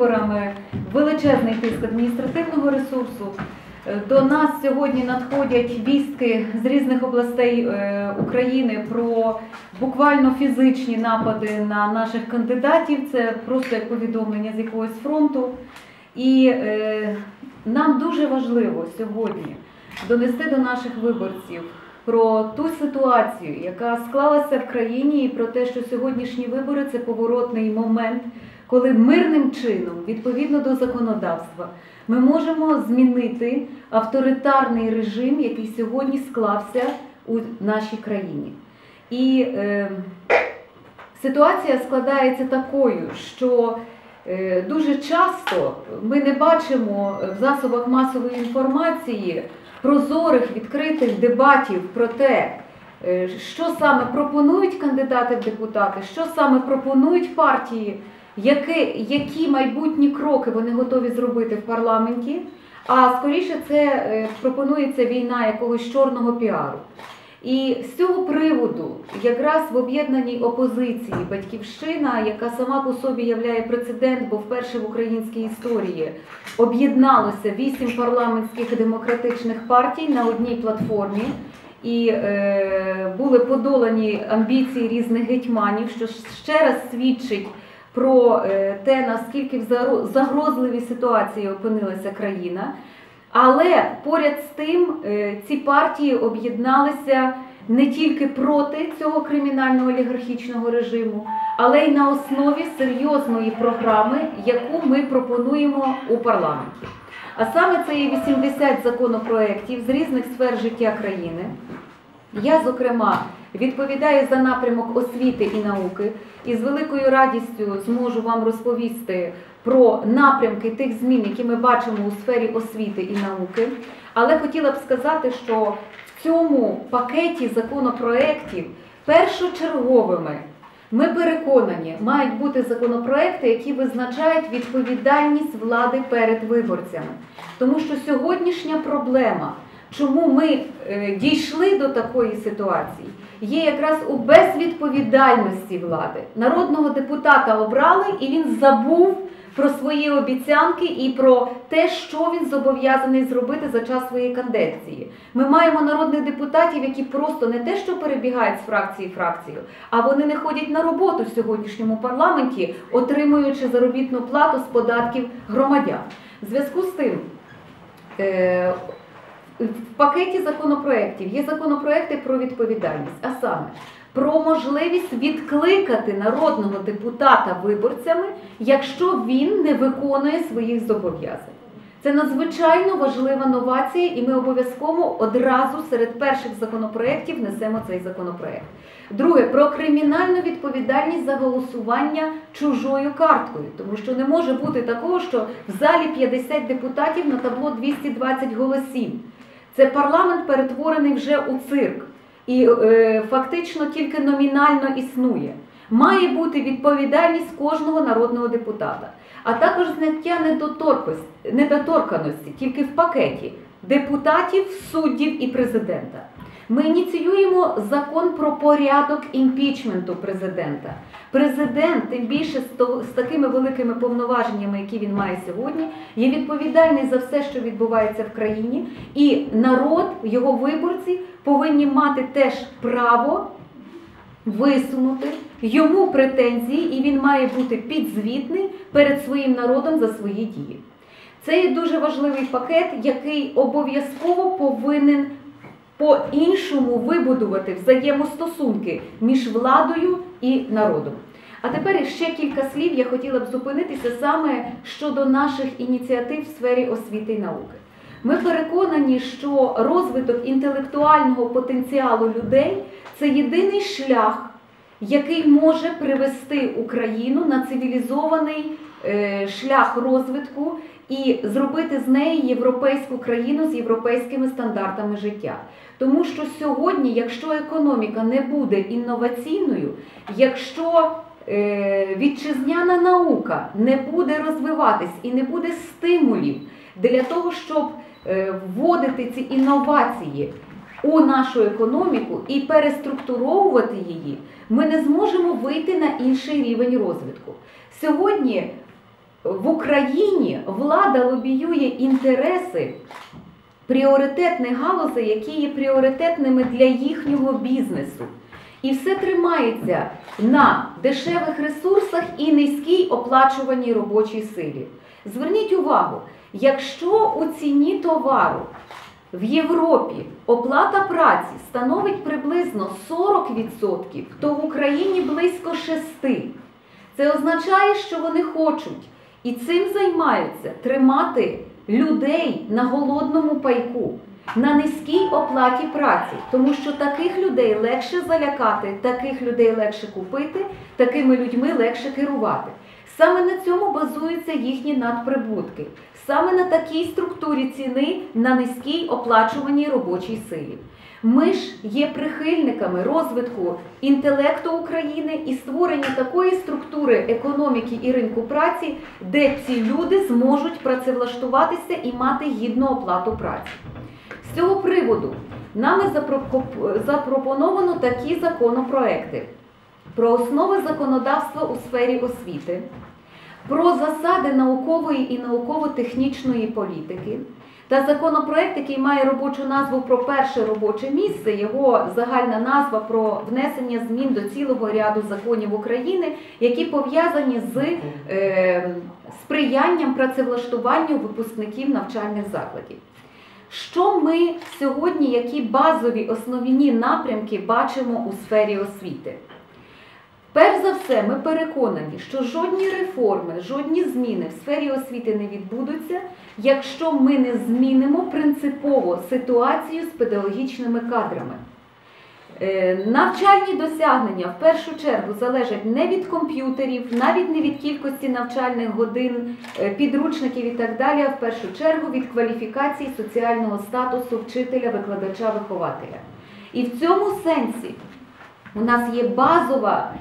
виборами величезний тиск адміністративного ресурсу. Е, До нас сьогодні надходять вістки з різних областей е, України про буквально фізичні напади на наших кандидатів. Це просто як повідомлення з якогось фронту. І е, нам дуже важливо сьогодні донести до наших виборців про ту ситуацію, яка склалася в країні, і про те, що сьогоднішні вибори це поворотний момент, коли мирним чином, відповідно до законодавства, ми можемо змінити авторитарний режим, який сьогодні склався у нашій країні. І е, ситуація складається такою, що е, дуже часто ми не бачимо в засобах масової інформації прозорих відкритих дебатів про те, е, що саме пропонують кандидати в депутати, що саме пропонують партії, які, які майбутні кроки вони готові зробити в парламенті. А скоріше це е, пропонується війна якогось чорного піару. І з цього приводу, якраз в об'єднаній опозиції Батьківщина, яка сама по собі являє прецедент, бо вперше в українській історії об'єдналося вісім парламентських демократичних партій на одній платформі, і е, були подолані амбіції різних гетьманів, що ще раз свідчить про е, те, наскільки в загрозливій ситуації опинилася країна. Але поряд з тим е, ці партії об'єдналися не тільки проти цього кримінального олігархічного режиму, але й на основі серйозної програми, яку ми пропонуємо у парламенті. А саме це є 80 законопроєктів з різних сфер життя країни. Я, зокрема, відповідаю за напрямок освіти і науки, і з великою радістю зможу вам розповісти про напрямки тих змін, які ми бачимо у сфері освіти і науки. Але хотіла б сказати, що в цьому пакеті законопроєктів першочерговими ми переконані, мають бути законопроекти, які визначають відповідальність влади перед виборцями. Тому що сьогоднішня проблема, чому ми е, дійшли до такої ситуації, є якраз у безвідповідальності влади. Народного депутата обрали і він забув про свої обіцянки і про те, що він зобов'язаний зробити за час своєї кандидації. Ми маємо народних депутатів, які просто не те, що перебігають з фракції в фракцію, а вони не ходять на роботу в сьогоднішньому парламенті, отримуючи заробітну плату з податків громадян. В зв'язку з тим. е, в пакеті законопроєктів є законопроекти про відповідальність, а саме про можливість відкликати народного депутата виборцями, якщо він не виконує своїх зобов'язань. Це надзвичайно важлива новація, і ми обов'язково одразу серед перших законопроєктів несемо цей законопроєкт. Друге, про кримінальну відповідальність за голосування чужою карткою, тому що не може бути такого, що в залі 50 депутатів на табло 220 голосів. Це парламент перетворений вже у цирк і е, фактично тільки номінально існує. Має бути відповідальність кожного народного депутата, а також зняття недоторканості тільки в пакеті депутатів, суддів і президента. Ми ініціюємо закон про порядок імпічменту президента. Президент, тим більше з такими великими повноваженнями, які він має сьогодні, є відповідальний за все, що відбувається в країні, і народ, його виборці повинні мати теж право висунути йому претензії, і він має бути підзвітний перед своїм народом за свої дії. Це є дуже важливий пакет, який обов'язково повинен по-іншому вибудувати взаємостосунки між владою і народом. А тепер ще кілька слів я хотіла б зупинитися саме щодо наших ініціатив в сфері освіти і науки. Ми переконані, що розвиток інтелектуального потенціалу людей це єдиний шлях, який може привести Україну на цивілізований е, шлях розвитку і зробити з неї європейську країну з європейськими стандартами життя. Тому що сьогодні, якщо економіка не буде інноваційною, якщо е, вітчизняна наука не буде розвиватись і не буде стимулів для того, щоб е, вводити ці інновації у нашу економіку і переструктуровувати її, ми не зможемо вийти на інший рівень розвитку. Сьогодні в Україні влада лобіює інтереси пріоритетних галузей, які є пріоритетними для їхнього бізнесу. І все тримається на дешевих ресурсах і низькій оплачуваній робочій силі. Зверніть увагу, якщо у ціні товару в Європі оплата праці становить приблизно 40%, то в Україні близько 6%. Це означає, що вони хочуть і цим займаються тримати людей на голодному пайку, на низькій оплаті праці, тому що таких людей легше залякати, таких людей легше купити, такими людьми легше керувати. Саме на цьому базуються їхні надприбутки, саме на такій структурі ціни на низькій оплачуваній робочій силі. Ми ж є прихильниками розвитку інтелекту України і створення такої структури економіки і ринку праці, де ці люди зможуть працевлаштуватися і мати гідну оплату праці. З цього приводу нами запропоновано такі законопроекти про основи законодавства у сфері освіти, про засади наукової і науково-технічної політики. Та законопроект, який має робочу назву про перше робоче місце, його загальна назва про внесення змін до цілого ряду законів України, які пов'язані з е, сприянням працевлаштуванню випускників навчальних закладів. Що ми сьогодні, які базові основні напрямки бачимо у сфері освіти? Перш за все, ми переконані, що жодні реформи, жодні зміни в сфері освіти не відбудуться, якщо ми не змінимо принципово ситуацію з педагогічними кадрами. Е, Навчальні досягнення в першу чергу залежать не від комп'ютерів, навіть не від кількості навчальних годин, е, підручників і так далі, а в першу чергу від кваліфікації соціального статусу вчителя, викладача, вихователя. І в цьому сенсі у нас є базова,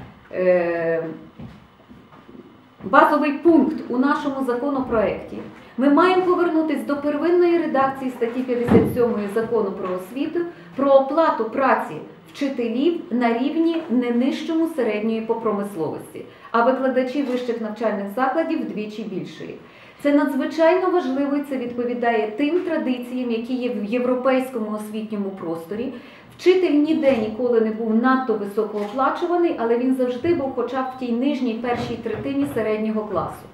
базовий пункт у нашому законопроекті. Ми маємо повернутися до первинної редакції статті 57 закону про освіту про оплату праці вчителів на рівні не нижчому середньої по промисловості, а викладачів вищих навчальних закладів вдвічі більшої. Це надзвичайно важливо і це відповідає тим традиціям, які є в європейському освітньому просторі. Вчитель ніде ніколи не був надто високооплачуваний, але він завжди був хоча б в тій нижній першій третині середнього класу.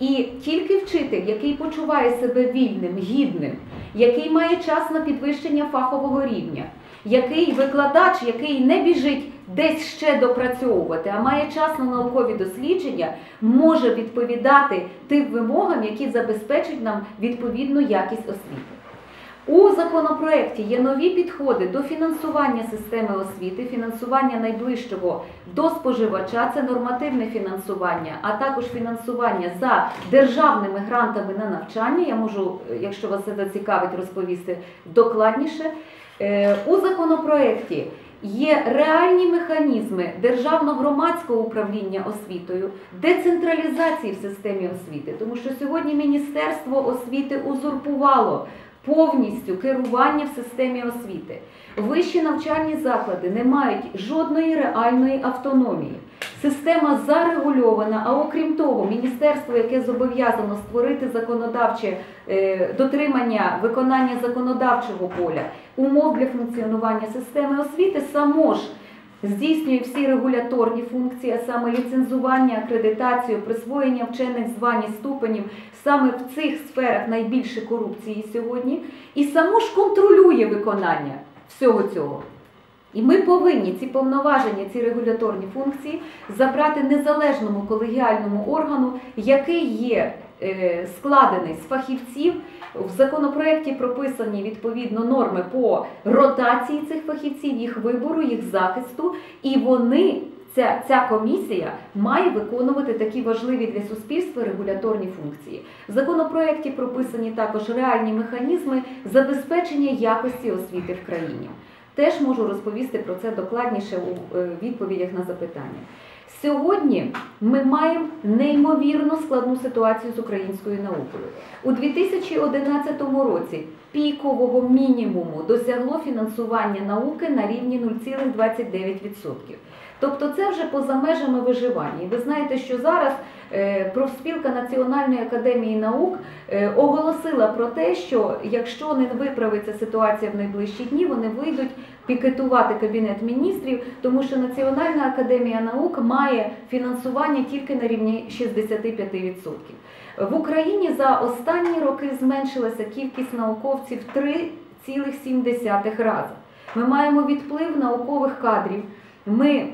І тільки вчитель, який почуває себе вільним, гідним, який має час на підвищення фахового рівня, який викладач, який не біжить десь ще допрацьовувати, а має час на наукові дослідження, може відповідати тим вимогам, які забезпечать нам відповідну якість освіти. У законопроекті є нові підходи до фінансування системи освіти, фінансування найближчого до споживача, це нормативне фінансування, а також фінансування за державними грантами на навчання. Я можу, е, якщо вас це зацікавить, розповісти докладніше. Е, У законопроекті є реальні механізми державно-громадського управління освітою, децентралізації в системі освіти, тому що сьогодні Міністерство освіти узурпувало повністю керування в системі освіти. Вищі навчальні заклади не мають жодної реальної автономії. Система зарегульована, а окрім того, міністерство, яке зобов'язано створити законодавче е, дотримання виконання законодавчого поля, умов для функціонування системи освіти, само ж здійснює всі регуляторні функції, а саме ліцензування, акредитацію, присвоєння вчених звань і ступенів. Саме в цих сферах найбільше корупції сьогодні, і само ж контролює виконання всього цього. І ми повинні ці повноваження, ці регуляторні функції забрати незалежному колегіальному органу, який є е, складений з фахівців. В законопроекті прописані відповідно норми по ротації цих фахівців, їх вибору, їх захисту, і вони. Ця, ця комісія має виконувати такі важливі для суспільства регуляторні функції. В законопроекті прописані також реальні механізми забезпечення якості освіти в країні. Теж можу розповісти про це докладніше у е, відповідях на запитання. Сьогодні ми маємо неймовірно складну ситуацію з українською наукою. У 2011 році пікового мінімуму досягло фінансування науки на рівні 0,29%. Тобто це вже поза межами виживання. І ви знаєте, що зараз е, профспілка Національної академії наук е, оголосила про те, що якщо не виправиться ситуація в найближчі дні, вони вийдуть пікетувати кабінет міністрів, тому що Національна академія наук має фінансування тільки на рівні 65%. В Україні за останні роки зменшилася кількість науковців в 3,7 рази. Ми маємо відплив наукових кадрів. Ми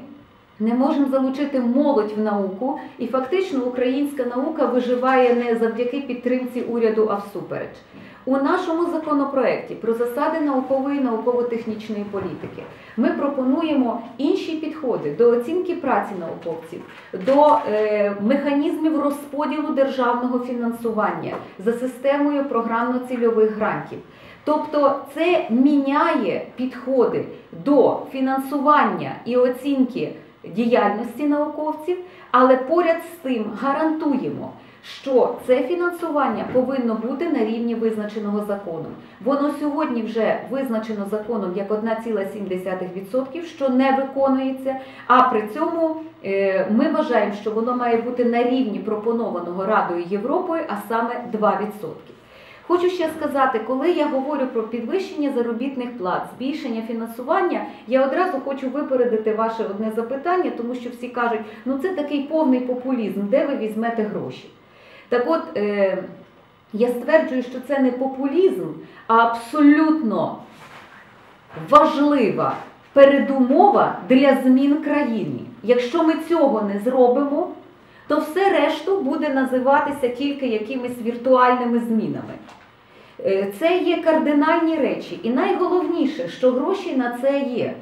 не можемо залучити молодь в науку, і фактично українська наука виживає не завдяки підтримці уряду, а всупереч. У нашому законопроекті про засади наукової і науково-технічної політики ми пропонуємо інші підходи до оцінки праці науковців, до е, механізмів розподілу державного фінансування за системою програмно-цільових грантів. Тобто це міняє підходи до фінансування і оцінки діяльності науковців, але поряд з тим гарантуємо, що це фінансування повинно бути на рівні визначеного законом. Воно сьогодні вже визначено законом як 1,7%, що не виконується. А при цьому е, ми вважаємо, що воно має бути на рівні пропонованого Радою Європи, а саме 2%. Хочу ще сказати, коли я говорю про підвищення заробітних плат, збільшення фінансування, я одразу хочу випередити ваше одне запитання, тому що всі кажуть, ну це такий повний популізм, де ви візьмете гроші. Так от, е, я стверджую, що це не популізм, а абсолютно важлива передумова для змін країни. Якщо ми цього не зробимо, то все решту буде називатися тільки якимись віртуальними змінами. Е, Це є кардинальні речі. І найголовніше, що гроші на це є.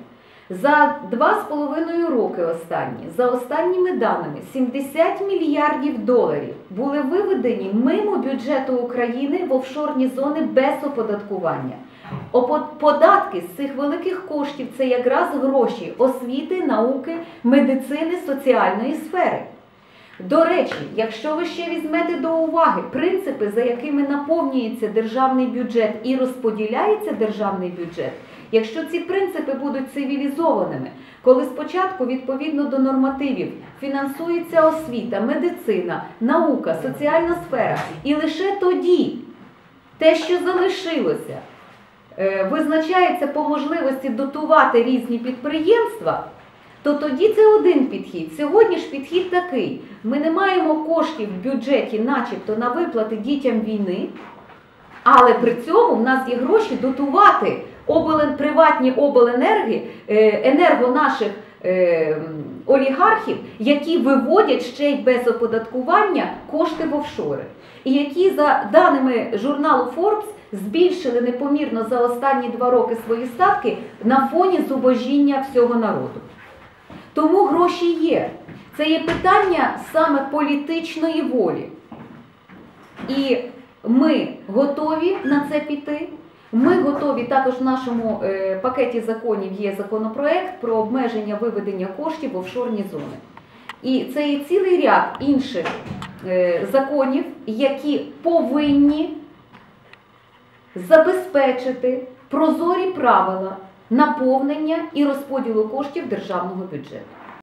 За два з половиною роки останні, за останніми даними, 70 мільярдів доларів були виведені мимо бюджету України в офшорні зони без оподаткування. Податки з цих великих коштів це якраз гроші освіти, науки, медицини, соціальної сфери. До речі, якщо ви ще візьмете до уваги принципи, за якими наповнюється державний бюджет і розподіляється державний бюджет, якщо ці принципи будуть цивілізованими, коли спочатку відповідно до нормативів фінансується освіта, медицина, наука, соціальна сфера, і лише тоді те, що залишилося, е, визначається по можливості дотувати різні підприємства, то тоді це один підхід. Сьогодні ж підхід такий: ми не маємо коштів в бюджеті, начебто, на виплати дітям війни, але при цьому в нас є гроші дотувати обленерги, приватні обленерги, е, енерго наших е, олігархів, які виводять ще й без оподаткування кошти в офшори. І які, за даними журналу Forbes, збільшили непомірно за останні два роки свої статки на фоні зубожіння всього народу. Тому гроші є. Це є питання саме політичної волі. І ми готові на це піти. Ми готові також в нашому е, пакеті законів є законопроект про обмеження виведення коштів в офшорні зони. І це є цілий ряд інших е, законів, які повинні забезпечити прозорі правила наповнення і розподілу коштів державного бюджету.